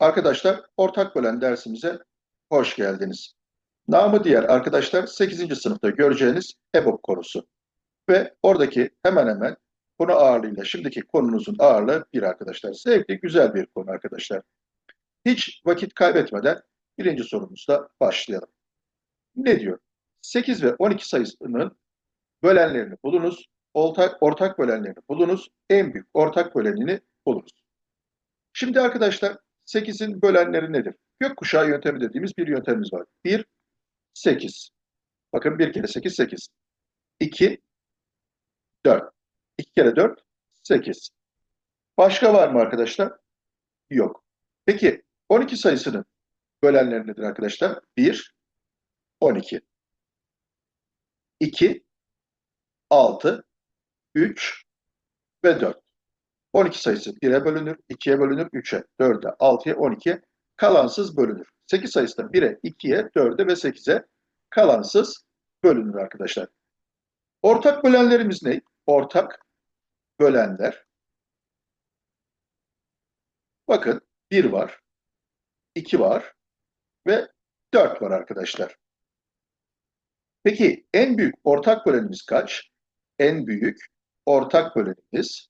Arkadaşlar ortak bölen dersimize hoş geldiniz. Namı diğer arkadaşlar 8. sınıfta göreceğiniz EBOB konusu. Ve oradaki hemen hemen konu ağırlığıyla şimdiki konunuzun ağırlığı bir arkadaşlar. Zevkli güzel bir konu arkadaşlar. Hiç vakit kaybetmeden birinci sorumuzda başlayalım. Ne diyor? 8 ve 12 sayısının bölenlerini bulunuz. Ortak, ortak bölenlerini bulunuz. En büyük ortak bölenini bulunuz. Şimdi arkadaşlar 8'in bölenleri nedir? Gökkuşağı yöntemi dediğimiz bir yöntemimiz var. 1, 8. Bakın 1 kere 8, 8. 2, 4. 2 kere 4, 8. Başka var mı arkadaşlar? Yok. Peki 12 sayısının bölenleri nedir arkadaşlar? 1, 12. 2, 6, 3 ve 4. 12 sayısı 1'e bölünür, 2'ye bölünür, 3'e, 4'e, 6'ya, 12'ye kalansız bölünür. 8 sayısı da 1'e, 2'ye, 4'e ve 8'e kalansız bölünür arkadaşlar. Ortak bölenlerimiz ne? Ortak bölenler. Bakın 1 var, 2 var ve 4 var arkadaşlar. Peki en büyük ortak bölenimiz kaç? En büyük ortak bölenimiz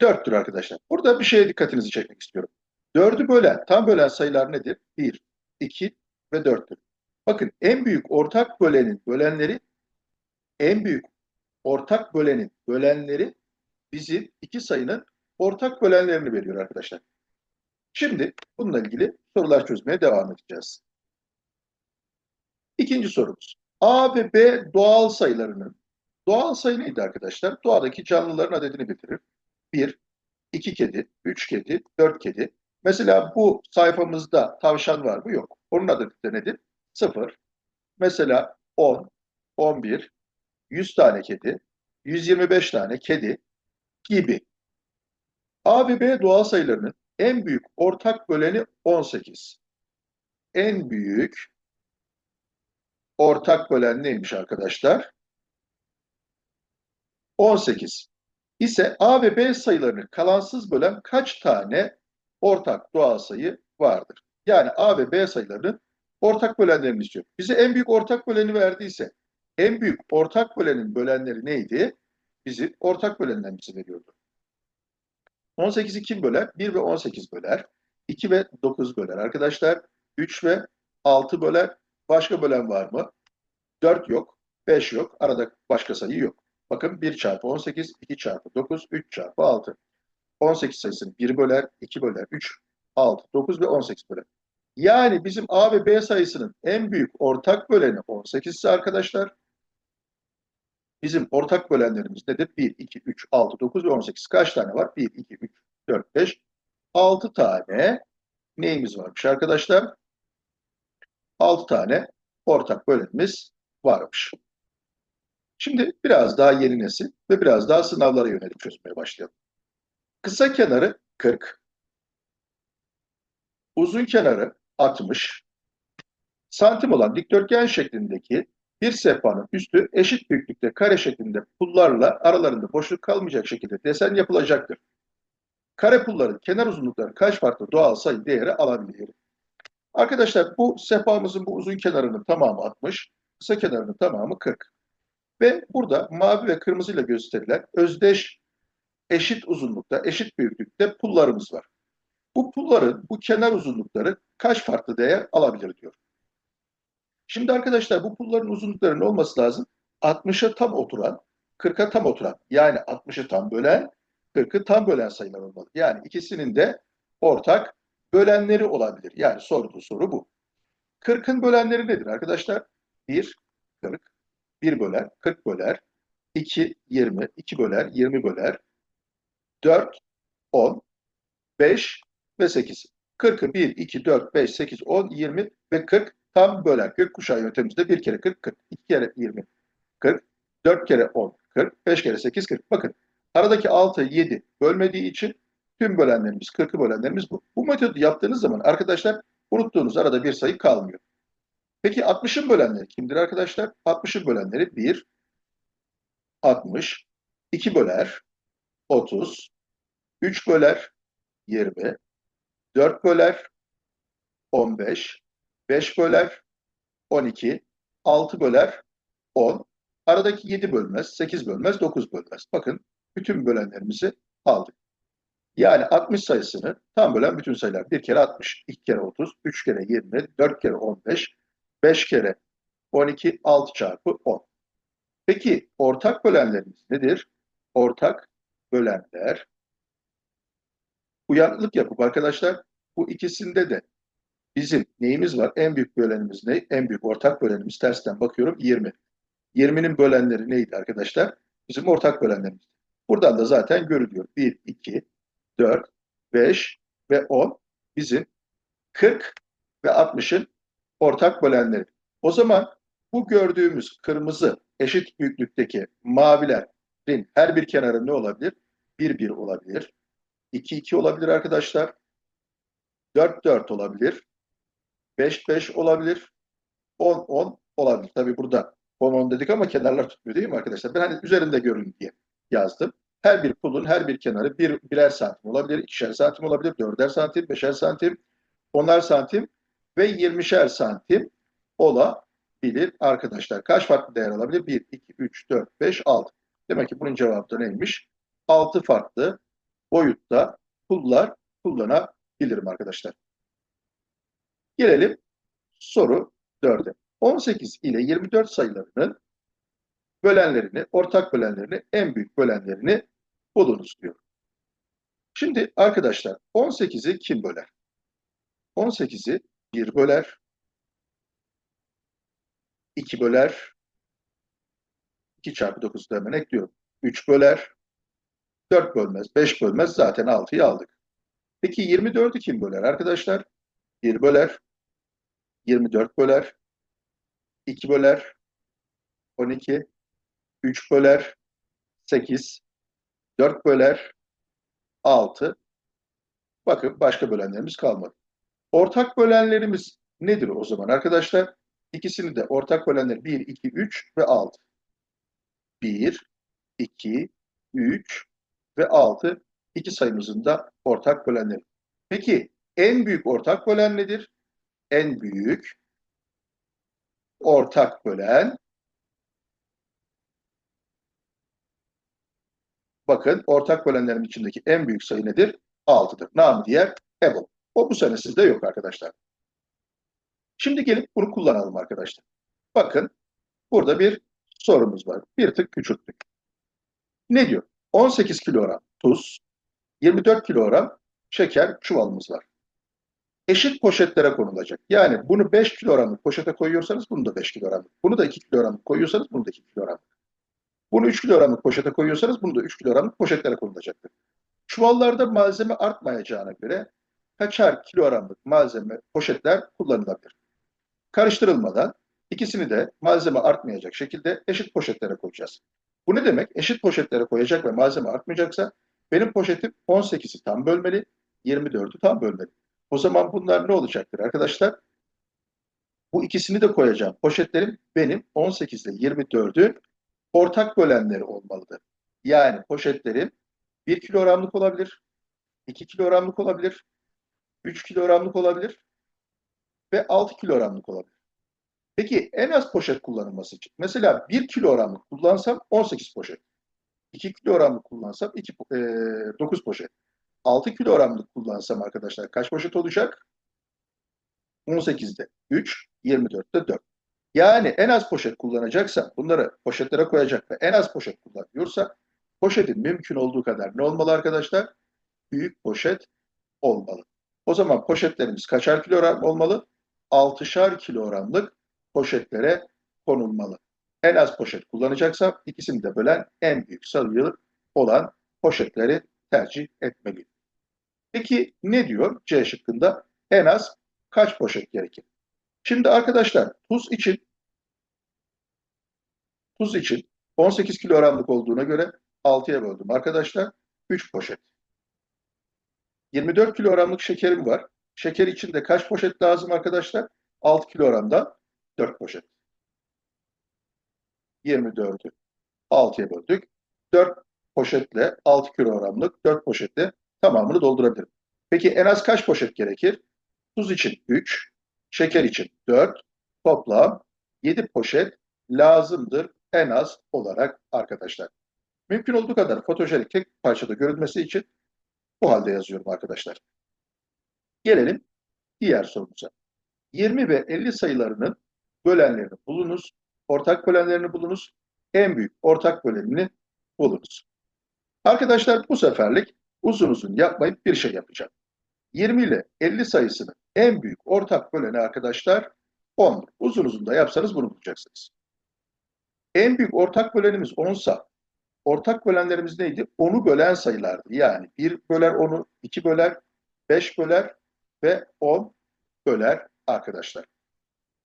4'tür arkadaşlar. Burada bir şeye dikkatinizi çekmek istiyorum. 4'ü bölen, tam bölen sayılar nedir? 1, 2 ve 4'tür. Bakın en büyük ortak bölenin bölenleri en büyük ortak bölenin bölenleri bizi iki sayının ortak bölenlerini veriyor arkadaşlar. Şimdi bununla ilgili sorular çözmeye devam edeceğiz. İkinci sorumuz. A ve B doğal sayılarının doğal sayı neydi arkadaşlar? Doğadaki canlıların adedini bitirir. 1, 2 kedi, 3 kedi, 4 kedi. Mesela bu sayfamızda tavşan var mı? Yok. Onun adı nedir? 0. Mesela 10, 11, 100 tane kedi, 125 tane kedi gibi. A ve B doğal sayılarının en büyük ortak böleni 18. En büyük ortak bölen neymiş arkadaşlar? 18 ise A ve B sayılarını kalansız bölen kaç tane ortak doğal sayı vardır? Yani A ve B sayılarının ortak bölenlerini istiyor. Bize en büyük ortak böleni verdiyse en büyük ortak bölenin bölenleri neydi? Bizi ortak bölenden bize veriyordu. 18'i kim böler? 1 ve 18 böler. 2 ve 9 böler arkadaşlar. 3 ve 6 böler. Başka bölen var mı? 4 yok. 5 yok. Arada başka sayı yok. Bakın 1 çarpı 18, 2 çarpı 9, 3 çarpı 6. 18 sayısını 1 böler, 2 böler, 3, 6, 9 ve 18 böler. Yani bizim A ve B sayısının en büyük ortak böleni 18 ise arkadaşlar bizim ortak bölenlerimiz nedir? 1, 2, 3, 6, 9 ve 18. Kaç tane var? 1, 2, 3, 4, 5, 6 tane neyimiz varmış arkadaşlar? 6 tane ortak bölenimiz varmış. Şimdi biraz daha yeni nesil ve biraz daha sınavlara yönelik çözmeye başlayalım. Kısa kenarı 40, uzun kenarı 60, santim olan dikdörtgen şeklindeki bir sehpanın üstü eşit büyüklükte kare şeklinde pullarla aralarında boşluk kalmayacak şekilde desen yapılacaktır. Kare pulların kenar uzunlukları kaç farklı doğal sayı değeri alabilir? Arkadaşlar bu sehpamızın bu uzun kenarının tamamı 60, kısa kenarının tamamı 40. Ve burada mavi ve kırmızı ile gösterilen özdeş eşit uzunlukta, eşit büyüklükte pullarımız var. Bu pulların, bu kenar uzunlukları kaç farklı değer alabilir diyor. Şimdi arkadaşlar bu pulların uzunluklarının olması lazım. 60'a tam oturan, 40'a tam oturan. Yani 60'ı tam bölen, 40'ı tam bölen sayılar olmalı. Yani ikisinin de ortak bölenleri olabilir. Yani sorduğu soru bu. 40'ın bölenleri nedir arkadaşlar? 1, 40, 1 böler, 40 böler, 2, 20, 2 böler, 20 böler, 4, 10, 5 ve 8. 40'ı 1, 2, 4, 5, 8, 10, 20 ve 40 tam böler. Gökkuşağı yöntemimizde 1 kere 40, 40, 2 kere 20, 40, 4 kere 10, 40, 5 kere 8, 40. Bakın aradaki 6, 7 bölmediği için tüm bölenlerimiz, 40'ı bölenlerimiz bu. Bu metodu yaptığınız zaman arkadaşlar unuttuğunuz arada bir sayı kalmıyor. Peki 60'ın bölenleri kimdir arkadaşlar? 60'ın bölenleri 1, 60, 2 böler, 30, 3 böler 20, 4 böler 15, 5 böler 12, 6 böler 10. Aradaki 7 bölmez, 8 bölmez, 9 bölmez. Bakın bütün bölenlerimizi aldık. Yani 60 sayısını tam bölen bütün sayılar. 1 kere 60, 2 kere 30, 3 kere 20, 4 kere 15, 5 kere 12, 6 çarpı 10. Peki ortak bölenlerimiz nedir? Ortak bölenler uyanıklık yapıp arkadaşlar bu ikisinde de bizim neyimiz var? En büyük bölenimiz ne? En büyük ortak bölenimiz tersten bakıyorum 20. 20'nin bölenleri neydi arkadaşlar? Bizim ortak bölenlerimiz. Buradan da zaten görülüyor. 1, 2, 4, 5 ve 10 bizim 40 ve 60'ın ortak bölenleri. O zaman bu gördüğümüz kırmızı eşit büyüklükteki mavilerin her bir kenarı ne olabilir? 1, 1 olabilir. 2, 2 olabilir arkadaşlar. 4, 4 olabilir. 5, 5 olabilir. 10, 10 olabilir. Tabii burada 10, 10 dedik ama kenarlar tutmuyor değil mi arkadaşlar? Ben hani üzerinde görün diye yazdım. Her bir pulun her bir kenarı bir, birer santim olabilir, ikişer santim olabilir, dörder santim, beşer santim, onar santim ve yirmişer santim olabilir arkadaşlar. Kaç farklı değer alabilir? 1, 2, 3, 4, 5, 6. Demek ki bunun cevabı da neymiş? 6 farklı boyutta pullar kullanabilirim arkadaşlar. Gelelim soru 4'e. 18 ile 24 sayılarının bölenlerini, ortak bölenlerini, en büyük bölenlerini bulunuz diyor. Şimdi arkadaşlar 18'i kim böler? 18'i 1 böler, 2 böler, 2 çarpı 9'u da ekliyorum. 3 böler, 4 bölmez, 5 bölmez zaten 6'yı aldık. Peki 24'ü kim böler arkadaşlar? 1 böler, 24 böler, 2 böler, 12, 3 böler, 8, 4 böler, 6. Bakın başka bölenlerimiz kalmadı. Ortak bölenlerimiz nedir o zaman arkadaşlar? İkisini de ortak bölenler 1, 2, 3 ve 6. 1, 2, 3 ve 6. İki sayımızın da ortak bölenleri. Peki en büyük ortak bölen nedir? En büyük ortak bölen Bakın ortak bölenlerin içindeki en büyük sayı nedir? 6'dır. Namı diğer EBO. O bu sene sizde yok arkadaşlar. Şimdi gelip bunu kullanalım arkadaşlar. Bakın burada bir sorumuz var. Bir tık küçülttük. Ne diyor? 18 kilogram tuz, 24 kilogram şeker çuvalımız var. Eşit poşetlere konulacak. Yani bunu 5 kilogramlık poşete koyuyorsanız bunu da 5 kilogramlık. Bunu da 2 kilogramlık koyuyorsanız bunu da 2 kilogramlık. Bunu 3 kilogramlık poşete koyuyorsanız bunu da 3 kilogramlık poşetlere konulacaktır. Çuvallarda malzeme artmayacağına göre kaçar kilogramlık malzeme poşetler kullanılabilir. Karıştırılmadan ikisini de malzeme artmayacak şekilde eşit poşetlere koyacağız. Bu ne demek? Eşit poşetlere koyacak ve malzeme artmayacaksa benim poşetim 18'i tam bölmeli, 24'ü tam bölmeli. O zaman bunlar ne olacaktır arkadaşlar? Bu ikisini de koyacağım. Poşetlerim benim 18 ile 24'ü ortak bölenleri olmalıdır. Yani poşetlerim 1 kilogramlık olabilir, 2 kilogramlık olabilir, 3 kilogramlık olabilir ve 6 kilogramlık olabilir. Peki en az poşet kullanılması için mesela 1 kilogramlık kullansam 18 poşet. 2 kilogramlık kullansam 2, e, 9 poşet. 6 kilogramlık kullansam arkadaşlar kaç poşet olacak? 18'de 3, 24'te 4. Yani en az poşet kullanacaksa bunları poşetlere koyacak ve en az poşet kullanıyorsa poşetin mümkün olduğu kadar ne olmalı arkadaşlar? Büyük poşet olmalı. O zaman poşetlerimiz kaçar kilogram olmalı? 6'şar kilogramlık poşetlere konulmalı. En az poşet kullanacaksam ikisini de bölen en büyük sayılı olan poşetleri tercih etmeliyim. Peki ne diyor C şıkkında? En az kaç poşet gerekir? Şimdi arkadaşlar tuz için tuz için 18 kilogramlık olduğuna göre 6'ya böldüm arkadaşlar. 3 poşet. 24 kilogramlık şekerim var. Şeker için de kaç poşet lazım arkadaşlar? 6 kilogramdan 4 poşet. 24'ü 6'ya böldük. 4 poşetle 6 kilogramlık 4 poşetle tamamını doldurabilirim. Peki en az kaç poşet gerekir? Tuz için 3, şeker için 4, toplam 7 poşet lazımdır en az olarak arkadaşlar. Mümkün olduğu kadar fotojenik tek parçada görünmesi için bu halde yazıyorum arkadaşlar. Gelelim diğer sorumuza. 20 ve 50 sayılarının bölenlerini bulunuz. Ortak bölenlerini bulunuz. En büyük ortak bölenini bulunuz. Arkadaşlar bu seferlik uzun uzun yapmayıp bir şey yapacağım. 20 ile 50 sayısının en büyük ortak böleni arkadaşlar 10. Uzun uzun da yapsanız bunu bulacaksınız. En büyük ortak bölenimiz 10 sa ortak bölenlerimiz neydi? 10'u bölen sayılardı. Yani 1 böler 10'u, 2 böler, 5 böler ve 10 böler arkadaşlar.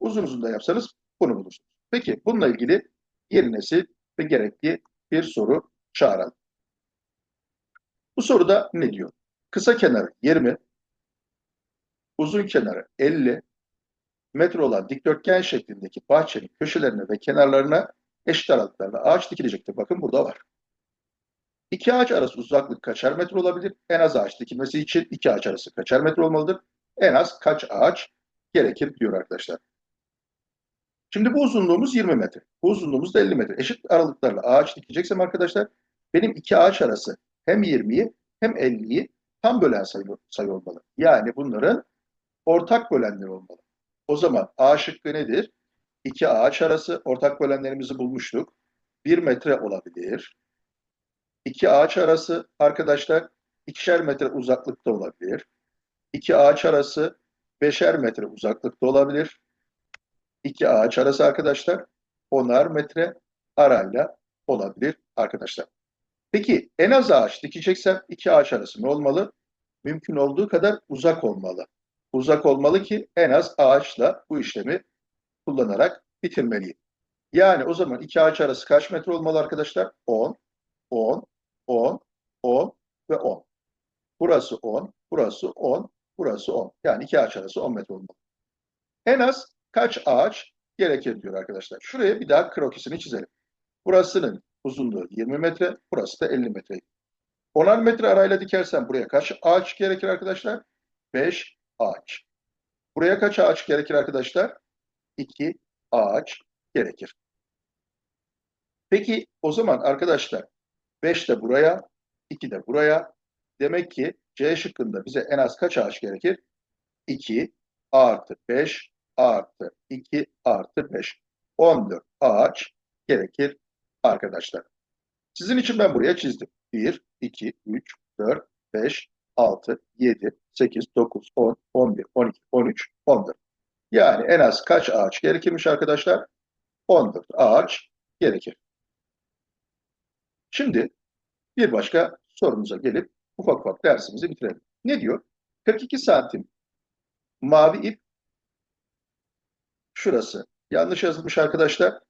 Uzun uzun da yapsanız bunu bulursunuz. Peki bununla ilgili yeni nesil ve gerekli bir soru çağıralım. Bu soruda ne diyor? Kısa kenarı 20, uzun kenarı 50, metre olan dikdörtgen şeklindeki bahçenin köşelerine ve kenarlarına eşit aralıklarla ağaç dikilecektir. Bakın burada var. İki ağaç arası uzaklık kaçar metre olabilir? En az ağaç dikilmesi için iki ağaç arası kaçar metre olmalıdır? En az kaç ağaç gerekir diyor arkadaşlar. Şimdi bu uzunluğumuz 20 metre. Bu uzunluğumuz da 50 metre. Eşit aralıklarla ağaç dikeceksem arkadaşlar benim iki ağaç arası hem 20'yi hem 50'yi tam bölen sayı, sayı olmalı. Yani bunların ortak bölenleri olmalı. O zaman A şıkkı nedir? İki ağaç arası ortak bölenlerimizi bulmuştuk. 1 metre olabilir. İki ağaç arası arkadaşlar ikişer metre uzaklıkta olabilir. İki ağaç arası beşer metre uzaklıkta olabilir. İki ağaç arası arkadaşlar onar metre arayla olabilir arkadaşlar. Peki en az ağaç dikeceksem iki ağaç arası ne olmalı? Mümkün olduğu kadar uzak olmalı. Uzak olmalı ki en az ağaçla bu işlemi kullanarak bitirmeliyim. Yani o zaman iki ağaç arası kaç metre olmalı arkadaşlar? 10, 10, 10, 10 ve 10. Burası 10, burası 10, burası 10. Yani iki ağaç arası 10 metre olmalı. En az kaç ağaç gerekir diyor arkadaşlar. Şuraya bir daha krokisini çizelim. Burasının uzunluğu 20 metre, burası da 50 metre. 10'ar metre arayla dikersem buraya kaç ağaç gerekir arkadaşlar? 5 ağaç. Buraya kaç ağaç gerekir arkadaşlar? 2 ağaç gerekir. Peki o zaman arkadaşlar 5 de buraya, 2 de buraya. Demek ki C şıkkında bize en az kaç ağaç gerekir? 2 artı 5 artı 2 artı 5. 14 ağaç gerekir arkadaşlar. Sizin için ben buraya çizdim. 1, 2, 3, 4, 5, 6, 7, 8, 9, 10, 11, 12, 13, 14. Yani en az kaç ağaç gerekirmiş arkadaşlar? 14 ağaç gerekir. Şimdi bir başka sorumuza gelip ufak ufak dersimizi bitirelim. Ne diyor? 42 santim mavi ip şurası. Yanlış yazılmış arkadaşlar.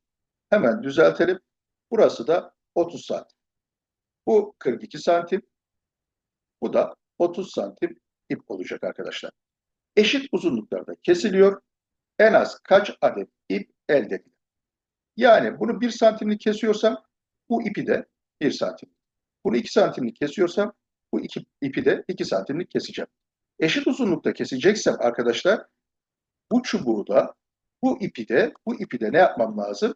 Hemen düzeltelim. Burası da 30 santim. Bu 42 santim. Bu da 30 santim ip olacak arkadaşlar. Eşit uzunluklarda kesiliyor. En az kaç adet ip elde edilir? Yani bunu 1 santimlik kesiyorsam bu ipi de 1 santim. Bunu 2 santimlik kesiyorsam bu iki, ipi de 2 santimlik keseceğim. Eşit uzunlukta keseceksem arkadaşlar bu çubuğu da bu ipi de bu ipi de ne yapmam lazım?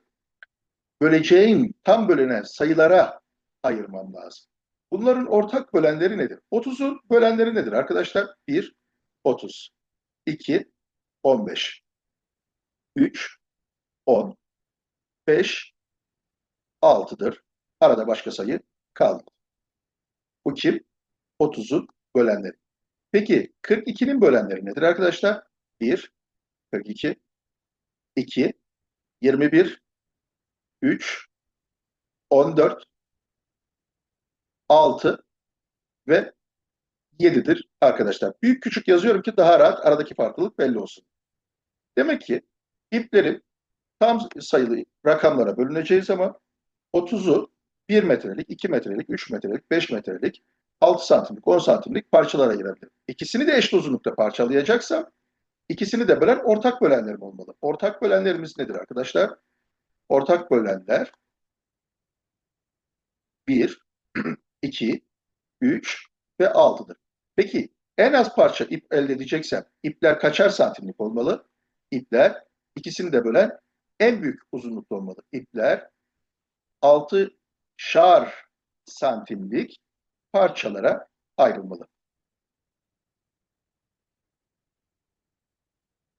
Böleceğim tam bölünen sayılara ayırmam lazım. Bunların ortak bölenleri nedir? 30'un bölenleri nedir arkadaşlar? 1, 30. 2, 15. 3, 10. 5, 6'dır. Arada başka sayı kalmadı. Bu kim? 30'un bölenleri. Peki 42'nin bölenleri nedir arkadaşlar? 1, 42, 2, 21, 3, 14, 6 ve 7'dir arkadaşlar. Büyük küçük yazıyorum ki daha rahat aradaki farklılık belli olsun. Demek ki iplerin tam sayılı rakamlara bölüneceği zaman 30'u 1 metrelik, 2 metrelik, 3 metrelik, 5 metrelik, 6 santimlik, 10 santimlik parçalara ayırabilirim. İkisini de eşit uzunlukta parçalayacaksam ikisini de bölen ortak bölenlerim olmalı. Ortak bölenlerimiz nedir arkadaşlar? Ortak bölenler 1, 2, 3 ve 6'dır. Peki en az parça ip elde edeceksem ipler kaçar santimlik olmalı? İpler ikisini de bölen en büyük uzunlukta olmalı. İpler 6 şar santimlik parçalara ayrılmalı.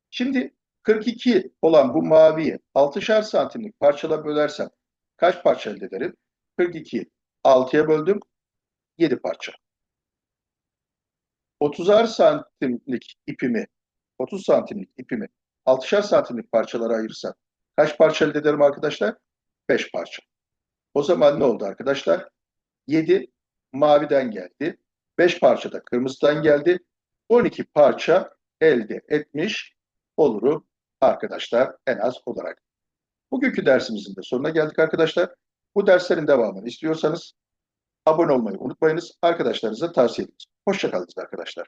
Şimdi 42 olan bu maviyi 6'şar santimlik parçalara bölersem kaç parça elde ederim? 42 6'ya böldüm 7 parça. 30'ar santimlik ipimi 30 santimlik ipimi 6'şar santimlik parçalara ayırırsam kaç parça elde ederim arkadaşlar? 5 parça. O zaman ne oldu arkadaşlar? 7 maviden geldi. 5 parça da kırmızıdan geldi. 12 parça elde etmiş olurum arkadaşlar en az olarak. Bugünkü dersimizin de sonuna geldik arkadaşlar. Bu derslerin devamını istiyorsanız abone olmayı unutmayınız. Arkadaşlarınıza tavsiye ediniz. Hoşçakalın arkadaşlar.